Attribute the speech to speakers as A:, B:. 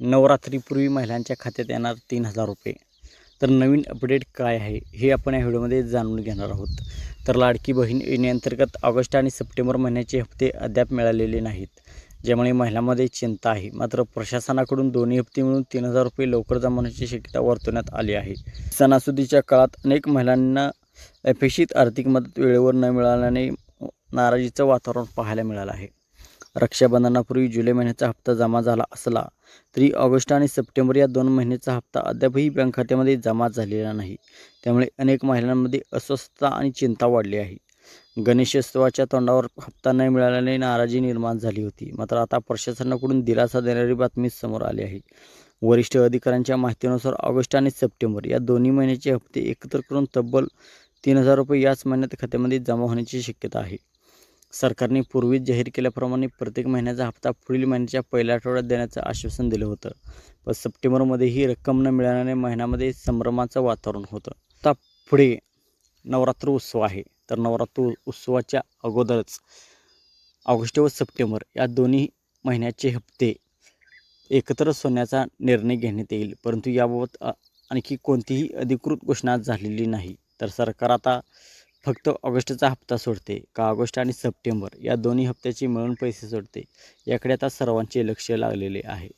A: नवरात्रीपूर्वी महिलांच्या खात्यात येणार तीन हजार रुपये. तर नवीन अपडेट काय आहे हे आपण या व्हिडिओमध्ये जाणून घेणार आहोत. तर लाडकी बहीण योजनेअंतर्गत ऑगस्ट आणि सप्टेंबर महिन्याचे हप्ते अद्याप मिळालेले नाहीत ज्यामुळे महिलांमध्ये चिंता आहे. मात्र प्रशासनाकडून दोन्ही हप्ते मिळून तीन हजार रुपये लवकर जमा होण्याची शक्यता वर्तवण्यात आली आहे. सणासुदीच्या काळात अनेक महिलांना अपेक्षित आर्थिक मदत वेळेवर न मिळाल्याने नाराजीचं वातावरण पाहायला मिळालं आहे. रक्षाबंधनापूर्वी जुलै महिन्याचा हप्ता जमा झाला असला तरी ऑगस्ट आणि सप्टेंबर या दोन महिन्याचा हप्ता अद्यापही बँक खात्यामध्ये जमा झालेला नाही. त्यामुळे अनेक महिलांमध्ये अस्वस्थता आणि चिंता वाढली आहे. गणेशोत्सवाच्या तोंडावर हप्ता न मिळाल्याने नाराजी निर्माण झाली होती. मात्र आता प्रशासनाकडून दिलासा देणारी बातमी समोर आली आहे. वरिष्ठ अधिकाऱ्यांच्या माहितीनुसार ऑगस्ट आणि सप्टेंबर या दोन्ही महिन्याचे हप्ते एकत्र करून तब्बल तीन हजार रुपये याच महिन्यात खात्यामध्ये जमा होण्याची शक्यता आहे. सरकारने पूर्वीच जाहीर केल्याप्रमाणे प्रत्येक महिन्याचा हप्ता पुढील महिन्याच्या पहिल्या आठवड्यात देण्याचं आश्वासन दिलं होतं. पण सप्टेंबरमध्ये ही रक्कम न मिळाल्याने महिन्यामध्ये संभ्रमाचं वातावरण होतं. आता पुढे नवरात्र उत्सव आहे. तर नवरात्र उत्सवाच्या अगोदरच ऑगस्ट व सप्टेंबर या दोन्ही महिन्याचे हप्ते एकत्र सोन्याचा निर्णय घेण्यात येईल. परंतु याबाबत आणखी कोणतीही अधिकृत घोषणा झालेली नाही. तर सरकार आता फक्त ऑगस्टचा हप्ता सोडते का ऑगस्ट आणि सप्टेंबर या दोन्ही हप्त्याची मिळून पैसे सोडते. याकडे आता सर्वांचे लक्ष लागलेले आहे.